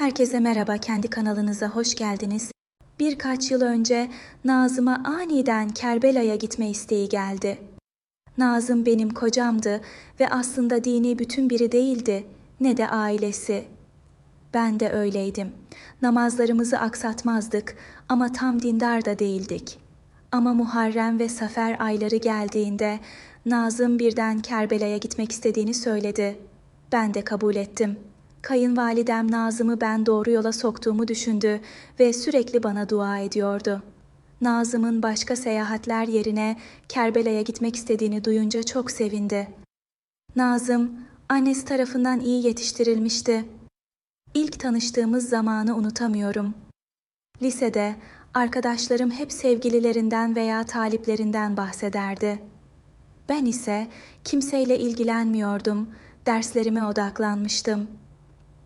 Herkese merhaba, kendi kanalınıza hoş geldiniz. Birkaç yıl önce Nazım'a aniden Kerbela'ya gitme isteği geldi. Nazım benim kocamdı ve aslında dini bütün biri değildi, ne de ailesi. Ben de öyleydim. Namazlarımızı aksatmazdık ama tam dindar da değildik. Ama Muharrem ve Safer ayları geldiğinde Nazım birden Kerbela'ya gitmek istediğini söyledi. Ben de kabul ettim. Kayınvalidem Nazım'ı ben doğru yola soktuğumu düşündü ve sürekli bana dua ediyordu. Nazım'ın başka seyahatler yerine Kerbela'ya gitmek istediğini duyunca çok sevindi. Nazım, annesi tarafından iyi yetiştirilmişti. İlk tanıştığımız zamanı unutamıyorum. Lisede arkadaşlarım hep sevgililerinden veya taliplerinden bahsederdi. Ben ise kimseyle ilgilenmiyordum, derslerime odaklanmıştım.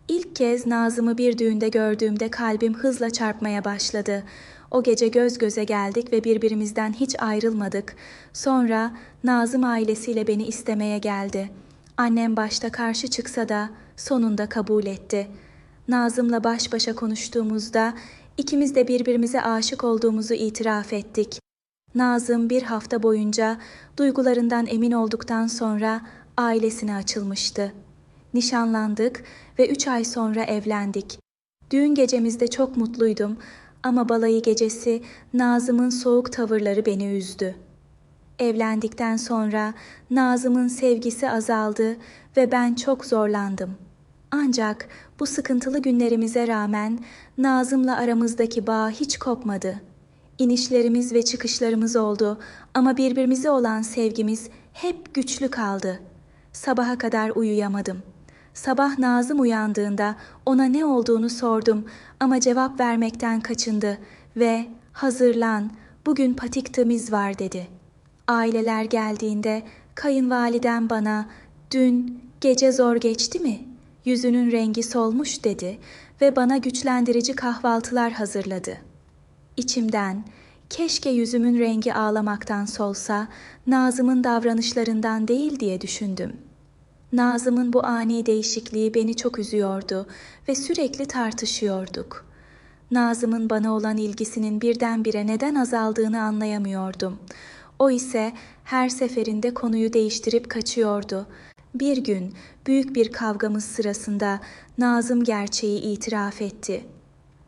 İlk kez Nazım'ı bir düğünde gördüğümde kalbim hızla çarpmaya başladı. O gece göz göze geldik ve birbirimizden hiç ayrılmadık. Sonra Nazım ailesiyle beni istemeye geldi. Annem başta karşı çıksa da sonunda kabul etti. Nazım'la baş başa konuştuğumuzda ikimiz de birbirimize aşık olduğumuzu itiraf ettik. Nazım bir hafta boyunca duygularından emin olduktan sonra ailesine açılmıştı. Nişanlandık ve üç ay sonra evlendik. Düğün gecemizde çok mutluydum ama balayı gecesi Nazım'ın soğuk tavırları beni üzdü. Evlendikten sonra Nazım'ın sevgisi azaldı ve ben çok zorlandım. Ancak bu sıkıntılı günlerimize rağmen Nazım'la aramızdaki bağ hiç kopmadı. İnişlerimiz ve çıkışlarımız oldu ama birbirimize olan sevgimiz hep güçlü kaldı. Sabaha kadar uyuyamadım. Sabah Nazım uyandığında ona ne olduğunu sordum ama cevap vermekten kaçındı ve hazırlan bugün patiktimiz var dedi. Aileler geldiğinde kayınvalidem bana dün gece zor geçti mi? Yüzünün rengi solmuş dedi ve bana güçlendirici kahvaltılar hazırladı. İçimden keşke yüzümün rengi ağlamaktan solsa, Nazım'ın davranışlarından değil diye düşündüm. Nazım'ın bu ani değişikliği beni çok üzüyordu ve sürekli tartışıyorduk. Nazım'ın bana olan ilgisinin birdenbire neden azaldığını anlayamıyordum. O ise her seferinde konuyu değiştirip kaçıyordu. Bir gün büyük bir kavgamız sırasında Nazım gerçeği itiraf etti.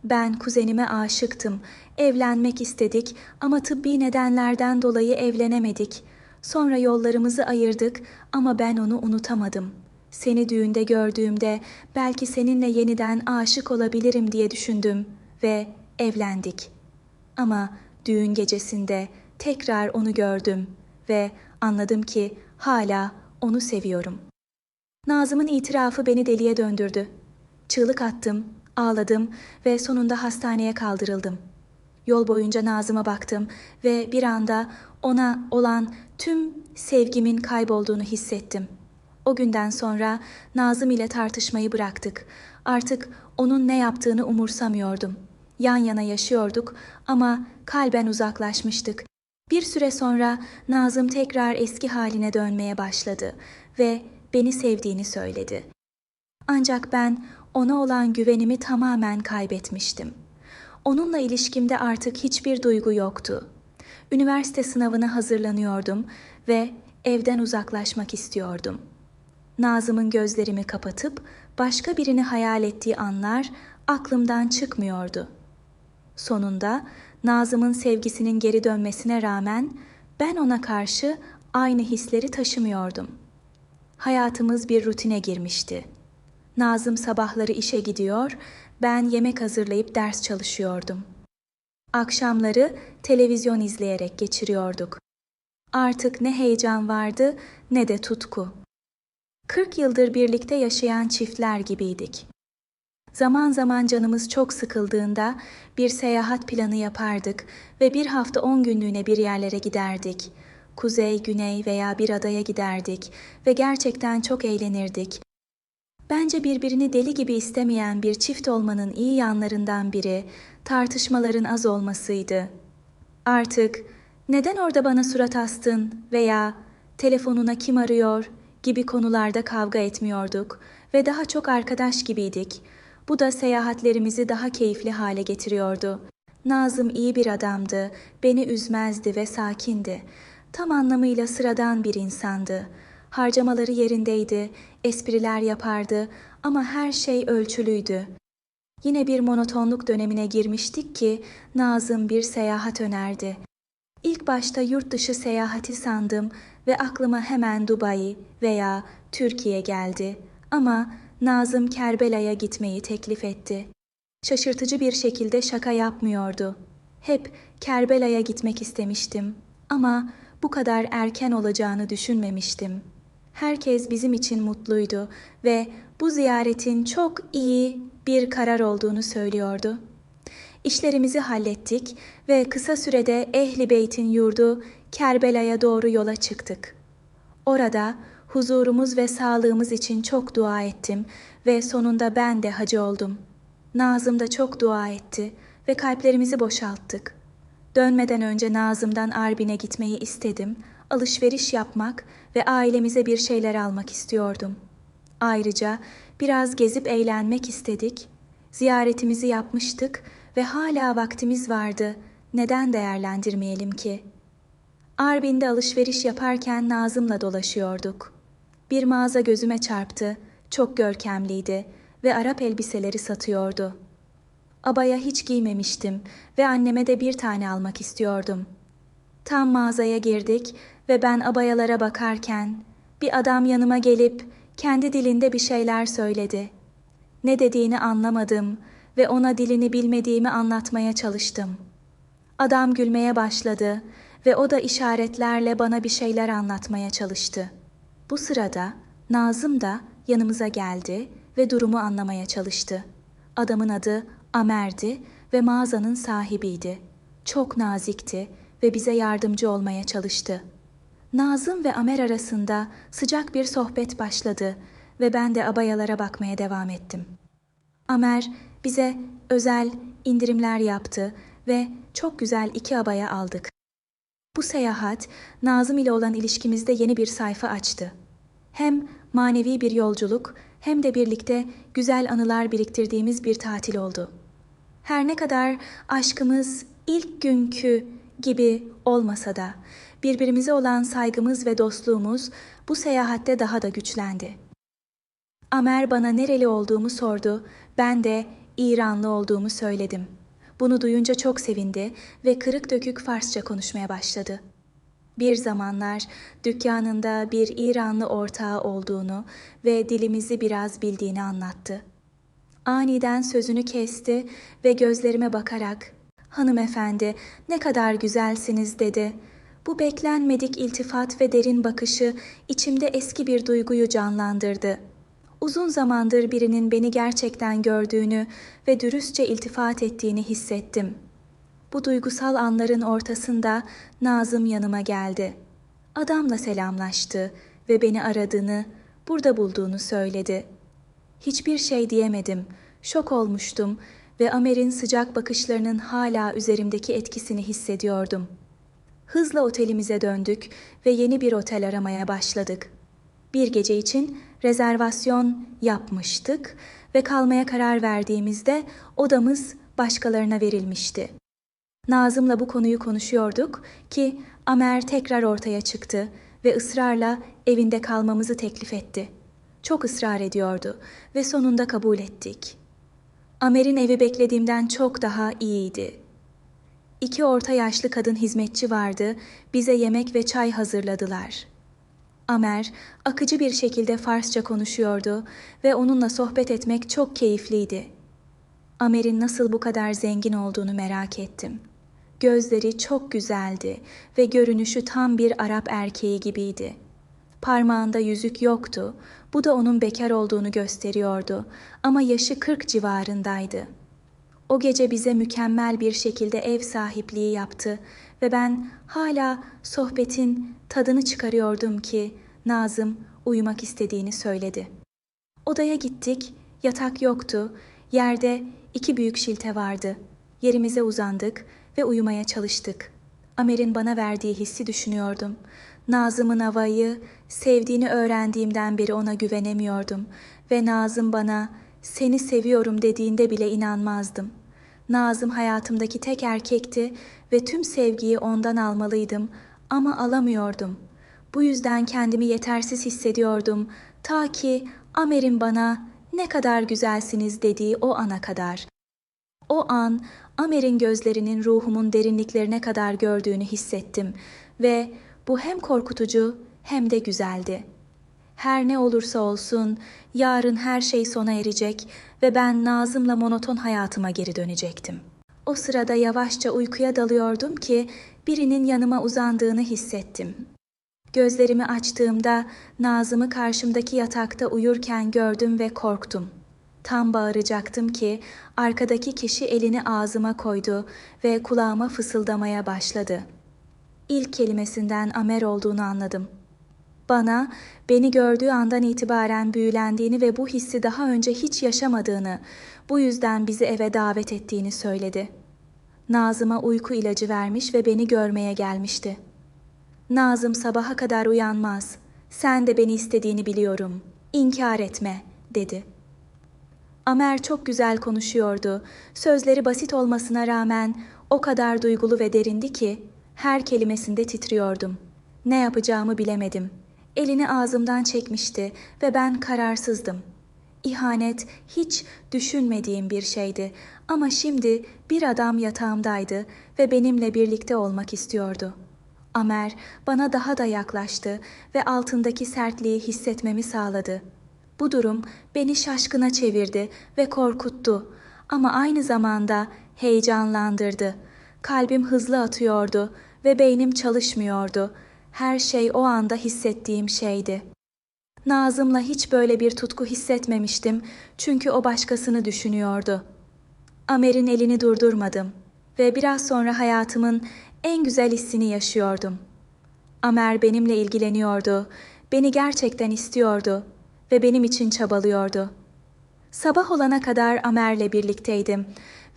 Ben kuzenime aşıktım. Evlenmek istedik ama tıbbi nedenlerden dolayı evlenemedik. Sonra yollarımızı ayırdık ama ben onu unutamadım. Seni düğünde gördüğümde belki seninle yeniden aşık olabilirim diye düşündüm ve evlendik. Ama düğün gecesinde tekrar onu gördüm ve anladım ki hala onu seviyorum. Nazım'ın itirafı beni deliye döndürdü. Çığlık attım, ağladım ve sonunda hastaneye kaldırıldım. Yol boyunca Nazım'a baktım ve bir anda ona olan tüm sevgimin kaybolduğunu hissettim. O günden sonra Nazım ile tartışmayı bıraktık. Artık onun ne yaptığını umursamıyordum. Yan yana yaşıyorduk ama kalben uzaklaşmıştık. Bir süre sonra Nazım tekrar eski haline dönmeye başladı ve beni sevdiğini söyledi. Ancak ben ona olan güvenimi tamamen kaybetmiştim. Onunla ilişkimde artık hiçbir duygu yoktu. Üniversite sınavına hazırlanıyordum ve evden uzaklaşmak istiyordum. Nazım'ın gözlerimi kapatıp başka birini hayal ettiği anlar aklımdan çıkmıyordu. Sonunda Nazım'ın sevgisinin geri dönmesine rağmen ben ona karşı aynı hisleri taşımıyordum. Hayatımız bir rutine girmişti. Nazım sabahları işe gidiyor, ben yemek hazırlayıp ders çalışıyordum. Akşamları televizyon izleyerek geçiriyorduk. Artık ne heyecan vardı ne de tutku. 40 yıldır birlikte yaşayan çiftler gibiydik. Zaman zaman canımız çok sıkıldığında bir seyahat planı yapardık ve bir hafta on günlüğüne bir yerlere giderdik. Kuzey, güney veya bir adaya giderdik ve gerçekten çok eğlenirdik. Bence birbirini deli gibi istemeyen bir çift olmanın iyi yanlarından biri tartışmaların az olmasıydı. Artık neden orada bana surat astın veya telefonuna kim arıyor gibi konularda kavga etmiyorduk ve daha çok arkadaş gibiydik. Bu da seyahatlerimizi daha keyifli hale getiriyordu. Nazım iyi bir adamdı, beni üzmezdi ve sakindi. Tam anlamıyla sıradan bir insandı. Harcamaları yerindeydi, espriler yapardı ama her şey ölçülüydü. Yine bir monotonluk dönemine girmiştik ki Nazım bir seyahat önerdi. İlk başta yurt dışı seyahati sandım ve aklıma hemen Dubai veya Türkiye geldi. Ama Nazım Kerbela'ya gitmeyi teklif etti. Şaşırtıcı bir şekilde şaka yapmıyordu. Hep Kerbela'ya gitmek istemiştim ama bu kadar erken olacağını düşünmemiştim. Herkes bizim için mutluydu ve bu ziyaretin çok iyi bir karar olduğunu söylüyordu. İşlerimizi hallettik ve kısa sürede Ehli Beyt'in yurdu Kerbela'ya doğru yola çıktık. Orada huzurumuz ve sağlığımız için çok dua ettim ve sonunda ben de hacı oldum. Nazım da çok dua etti ve kalplerimizi boşalttık. Dönmeden önce Nazım'dan Arbin'e gitmeyi istedim, alışveriş yapmak ve ailemize bir şeyler almak istiyordum. Ayrıca biraz gezip eğlenmek istedik. Ziyaretimizi yapmıştık ve hala vaktimiz vardı. Neden değerlendirmeyelim ki? Arbin'de alışveriş yaparken Nazım'la dolaşıyorduk. Bir mağaza gözüme çarptı. Çok görkemliydi ve Arap elbiseleri satıyordu. Abaya hiç giymemiştim ve anneme de bir tane almak istiyordum. Tam mağazaya girdik ve ben abayalara bakarken bir adam yanıma gelip kendi dilinde bir şeyler söyledi. Ne dediğini anlamadım ve ona dilini bilmediğimi anlatmaya çalıştım. Adam gülmeye başladı ve o da işaretlerle bana bir şeyler anlatmaya çalıştı. Bu sırada Nazım da yanımıza geldi ve durumu anlamaya çalıştı. Adamın adı Amer'di ve mağazanın sahibiydi. Çok nazikti ve bize yardımcı olmaya çalıştı. Nazım ve Amer arasında sıcak bir sohbet başladı ve ben de abayalara bakmaya devam ettim. Amer bize özel indirimler yaptı ve çok güzel iki abaya aldık. Bu seyahat Nazım ile olan ilişkimizde yeni bir sayfa açtı. Hem manevi bir yolculuk hem de birlikte güzel anılar biriktirdiğimiz bir tatil oldu. Her ne kadar aşkımız ilk günkü gibi olmasa da birbirimize olan saygımız ve dostluğumuz bu seyahatte daha da güçlendi. Amer bana nereli olduğumu sordu, ben de İranlı olduğumu söyledim. Bunu duyunca çok sevindi ve kırık dökük Farsça konuşmaya başladı. Bir zamanlar dükkanında bir İranlı ortağı olduğunu ve dilimizi biraz bildiğini anlattı. Aniden sözünü kesti ve gözlerime bakarak "Hanımefendi, ne kadar güzelsiniz." dedi. Bu beklenmedik iltifat ve derin bakışı içimde eski bir duyguyu canlandırdı. Uzun zamandır birinin beni gerçekten gördüğünü ve dürüstçe iltifat ettiğini hissettim. Bu duygusal anların ortasında Nazım yanıma geldi. Adamla selamlaştı ve beni aradığını, burada bulduğunu söyledi. Hiçbir şey diyemedim. Şok olmuştum ve Amer'in sıcak bakışlarının hala üzerimdeki etkisini hissediyordum. Hızla otelimize döndük ve yeni bir otel aramaya başladık. Bir gece için rezervasyon yapmıştık ve kalmaya karar verdiğimizde odamız başkalarına verilmişti. Nazım'la bu konuyu konuşuyorduk ki Amer tekrar ortaya çıktı ve ısrarla evinde kalmamızı teklif etti. Çok ısrar ediyordu ve sonunda kabul ettik. Amer'in evi beklediğimden çok daha iyiydi. İki orta yaşlı kadın hizmetçi vardı, bize yemek ve çay hazırladılar.'' Amer akıcı bir şekilde Farsça konuşuyordu ve onunla sohbet etmek çok keyifliydi. Amer'in nasıl bu kadar zengin olduğunu merak ettim. Gözleri çok güzeldi ve görünüşü tam bir Arap erkeği gibiydi. Parmağında yüzük yoktu. Bu da onun bekar olduğunu gösteriyordu ama yaşı kırk civarındaydı. O gece bize mükemmel bir şekilde ev sahipliği yaptı ve ben hala sohbetin tadını çıkarıyordum ki Nazım uyumak istediğini söyledi. Odaya gittik, yatak yoktu, yerde iki büyük şilte vardı. Yerimize uzandık ve uyumaya çalıştık. Amer'in bana verdiği hissi düşünüyordum. Nazım'ın havayı sevdiğini öğrendiğimden beri ona güvenemiyordum ve Nazım bana seni seviyorum dediğinde bile inanmazdım. Nazım hayatımdaki tek erkekti ve tüm sevgiyi ondan almalıydım ama alamıyordum. Bu yüzden kendimi yetersiz hissediyordum ta ki Amer'in bana ne kadar güzelsiniz dediği o ana kadar. O an Amer'in gözlerinin ruhumun derinliklerine kadar gördüğünü hissettim ve bu hem korkutucu hem de güzeldi. Her ne olursa olsun yarın her şey sona erecek ve ben Nazım'la monoton hayatıma geri dönecektim. O sırada yavaşça uykuya dalıyordum ki birinin yanıma uzandığını hissettim. Gözlerimi açtığımda Nazım'ı karşımdaki yatakta uyurken gördüm ve korktum. Tam bağıracaktım ki arkadaki kişi elini ağzıma koydu ve kulağıma fısıldamaya başladı. İlk kelimesinden Amer olduğunu anladım. Bana beni gördüğü andan itibaren büyülendiğini ve bu hissi daha önce hiç yaşamadığını, bu yüzden bizi eve davet ettiğini söyledi. Nazım'a uyku ilacı vermiş ve beni görmeye gelmişti. Nazım sabaha kadar uyanmaz. Sen de beni istediğini biliyorum. İnkar etme, dedi. Amer çok güzel konuşuyordu. Sözleri basit olmasına rağmen o kadar duygulu ve derindi ki her kelimesinde titriyordum. Ne yapacağımı bilemedim. Elini ağzımdan çekmişti ve ben kararsızdım. İhanet hiç düşünmediğim bir şeydi ama şimdi bir adam yatağımdaydı ve benimle birlikte olmak istiyordu. Amer bana daha da yaklaştı ve altındaki sertliği hissetmemi sağladı. Bu durum beni şaşkına çevirdi ve korkuttu ama aynı zamanda heyecanlandırdı. Kalbim hızlı atıyordu ve beynim çalışmıyordu. Her şey o anda hissettiğim şeydi. Nazım'la hiç böyle bir tutku hissetmemiştim çünkü o başkasını düşünüyordu. Amer'in elini durdurmadım ve biraz sonra hayatımın en güzel hissini yaşıyordum. Amer benimle ilgileniyordu, beni gerçekten istiyordu ve benim için çabalıyordu. Sabah olana kadar Amer'le birlikteydim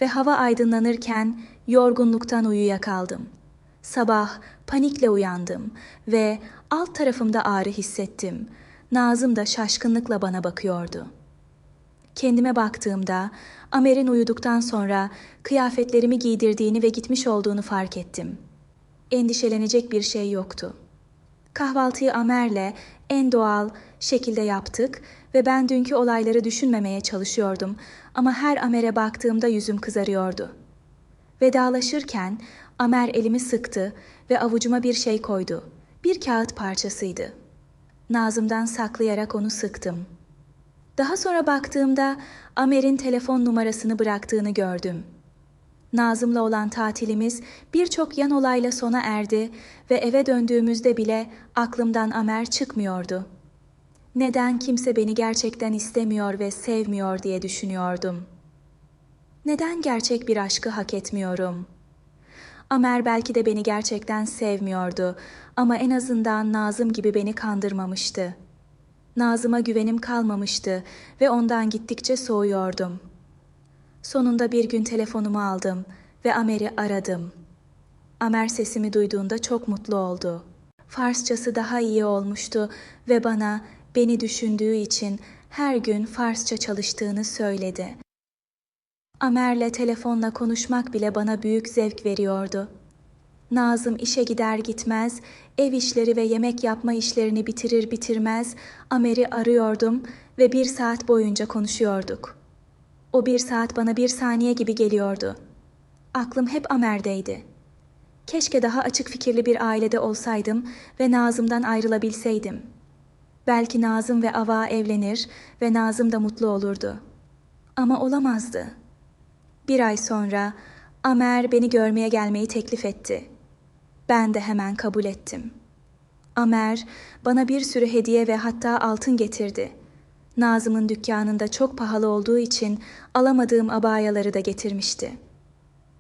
ve hava aydınlanırken yorgunluktan uyuyakaldım. Sabah panikle uyandım ve alt tarafımda ağrı hissettim. Nazım da şaşkınlıkla bana bakıyordu. Kendime baktığımda Amer'in uyuduktan sonra kıyafetlerimi giydirdiğini ve gitmiş olduğunu fark ettim. Endişelenecek bir şey yoktu. Kahvaltıyı Amer'le en doğal şekilde yaptık ve ben dünkü olayları düşünmemeye çalışıyordum ama her Amer'e baktığımda yüzüm kızarıyordu. Vedalaşırken Amer elimi sıktı ve avucuma bir şey koydu. Bir kağıt parçasıydı. Nazım'dan saklayarak onu sıktım. Daha sonra baktığımda Amer'in telefon numarasını bıraktığını gördüm. Nazım'la olan tatilimiz birçok yan olayla sona erdi ve eve döndüğümüzde bile aklımdan Amer çıkmıyordu. Neden kimse beni gerçekten istemiyor ve sevmiyor diye düşünüyordum. Neden gerçek bir aşkı hak etmiyorum? Amer belki de beni gerçekten sevmiyordu ama en azından Nazım gibi beni kandırmamıştı. Nazım'a güvenim kalmamıştı ve ondan gittikçe soğuyordum.'' Sonunda bir gün telefonumu aldım ve Amer'i aradım. Amer sesimi duyduğunda çok mutlu oldu. Farsçası daha iyi olmuştu ve bana beni düşündüğü için her gün Farsça çalıştığını söyledi. Amer'le telefonla konuşmak bile bana büyük zevk veriyordu. Nazım işe gider gitmez, ev işleri ve yemek yapma işlerini bitirir bitirmez Amer'i arıyordum ve bir saat boyunca konuşuyorduk.'' O bir saat bana bir saniye gibi geliyordu. Aklım hep Amer'deydi. Keşke daha açık fikirli bir ailede olsaydım ve Nazım'dan ayrılabilseydim. Belki Nazım ve Ava evlenir ve Nazım da mutlu olurdu. Ama olamazdı. Bir ay sonra Amer beni görmeye gelmeyi teklif etti. Ben de hemen kabul ettim. Amer bana bir sürü hediye ve hatta altın getirdi.'' Nazım'ın dükkanında çok pahalı olduğu için alamadığım abayaları da getirmişti.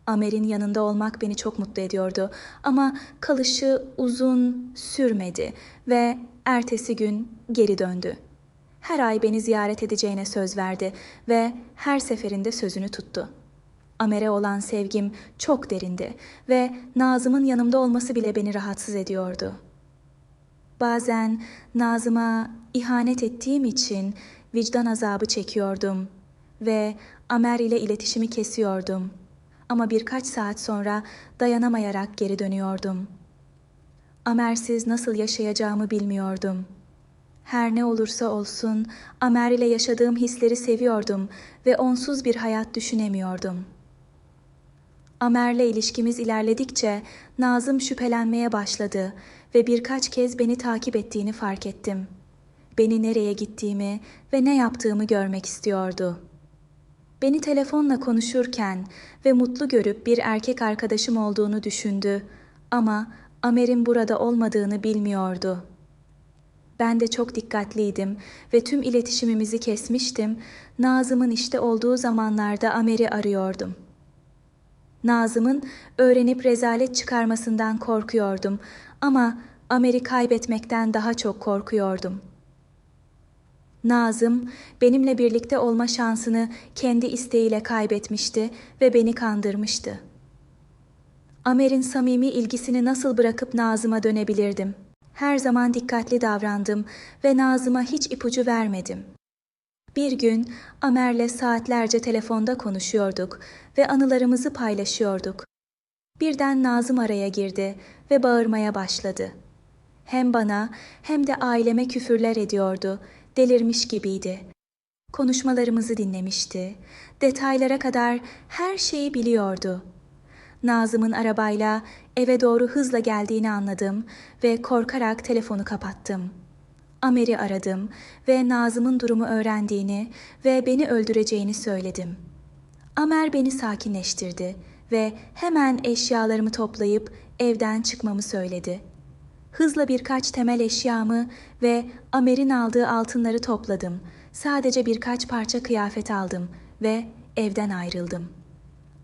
Amer'in yanında olmak beni çok mutlu ediyordu ama kalışı uzun sürmedi ve ertesi gün geri döndü. Her ay beni ziyaret edeceğine söz verdi ve her seferinde sözünü tuttu. Amer'e olan sevgim çok derindi ve Nazım'ın yanımda olması bile beni rahatsız ediyordu.'' Bazen Nazım'a ihanet ettiğim için vicdan azabı çekiyordum ve Amer ile iletişimi kesiyordum. Ama birkaç saat sonra dayanamayarak geri dönüyordum. Amersiz nasıl yaşayacağımı bilmiyordum. Her ne olursa olsun Amer ile yaşadığım hisleri seviyordum ve onsuz bir hayat düşünemiyordum. Amer'le ilişkimiz ilerledikçe Nazım şüphelenmeye başladı ve birkaç kez beni takip ettiğini fark ettim. Beni nereye gittiğimi ve ne yaptığımı görmek istiyordu. Beni telefonla konuşurken ve mutlu görüp bir erkek arkadaşım olduğunu düşündü ama Amer'in burada olmadığını bilmiyordu. Ben de çok dikkatliydim ve tüm iletişimimizi kesmiştim. Nazım'ın işte olduğu zamanlarda Amer'i arıyordum. Nazım'ın öğrenip rezalet çıkarmasından korkuyordum ama Amer'i kaybetmekten daha çok korkuyordum. Nazım benimle birlikte olma şansını kendi isteğiyle kaybetmişti ve beni kandırmıştı. Amer'in samimi ilgisini nasıl bırakıp Nazım'a dönebilirdim? Her zaman dikkatli davrandım ve Nazım'a hiç ipucu vermedim. Bir gün Amer'le saatlerce telefonda konuşuyorduk ve anılarımızı paylaşıyorduk. Birden Nazım araya girdi ve bağırmaya başladı. Hem bana hem de aileme küfürler ediyordu. Delirmiş gibiydi. Konuşmalarımızı dinlemişti. Detaylara kadar her şeyi biliyordu. Nazım'ın arabayla eve doğru hızla geldiğini anladım ve korkarak telefonu kapattım. Amer'i aradım ve Nazım'ın durumu öğrendiğini ve beni öldüreceğini söyledim. Amer beni sakinleştirdi ve hemen eşyalarımı toplayıp evden çıkmamı söyledi. Hızla birkaç temel eşyamı ve Amer'in aldığı altınları topladım. Sadece birkaç parça kıyafet aldım ve evden ayrıldım.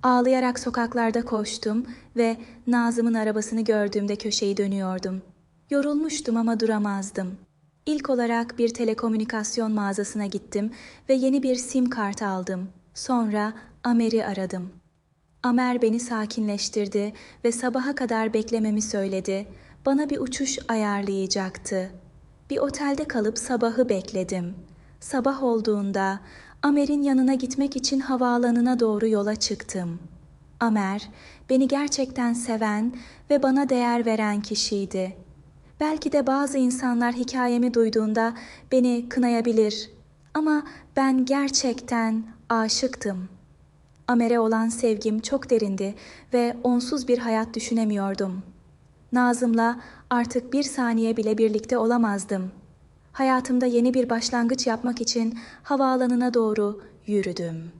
Ağlayarak sokaklarda koştum ve Nazım'ın arabasını gördüğümde köşeyi dönüyordum. Yorulmuştum ama duramazdım. İlk olarak bir telekomünikasyon mağazasına gittim ve yeni bir sim kart aldım. Sonra Amer'i aradım. Amer beni sakinleştirdi ve sabaha kadar beklememi söyledi. Bana bir uçuş ayarlayacaktı. Bir otelde kalıp sabahı bekledim. Sabah olduğunda Amer'in yanına gitmek için havaalanına doğru yola çıktım. Amer, beni gerçekten seven ve bana değer veren kişiydi. Belki de bazı insanlar hikayemi duyduğunda beni kınayabilir ama ben gerçekten aşıktım. Amer'e olan sevgim çok derindi ve onsuz bir hayat düşünemiyordum. Nazım'la artık bir saniye bile birlikte olamazdım. Hayatımda yeni bir başlangıç yapmak için havaalanına doğru yürüdüm.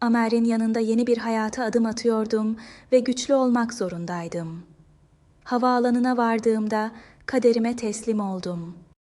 Amer'in yanında yeni bir hayata adım atıyordum ve güçlü olmak zorundaydım. Havaalanına vardığımda kaderime teslim oldum.''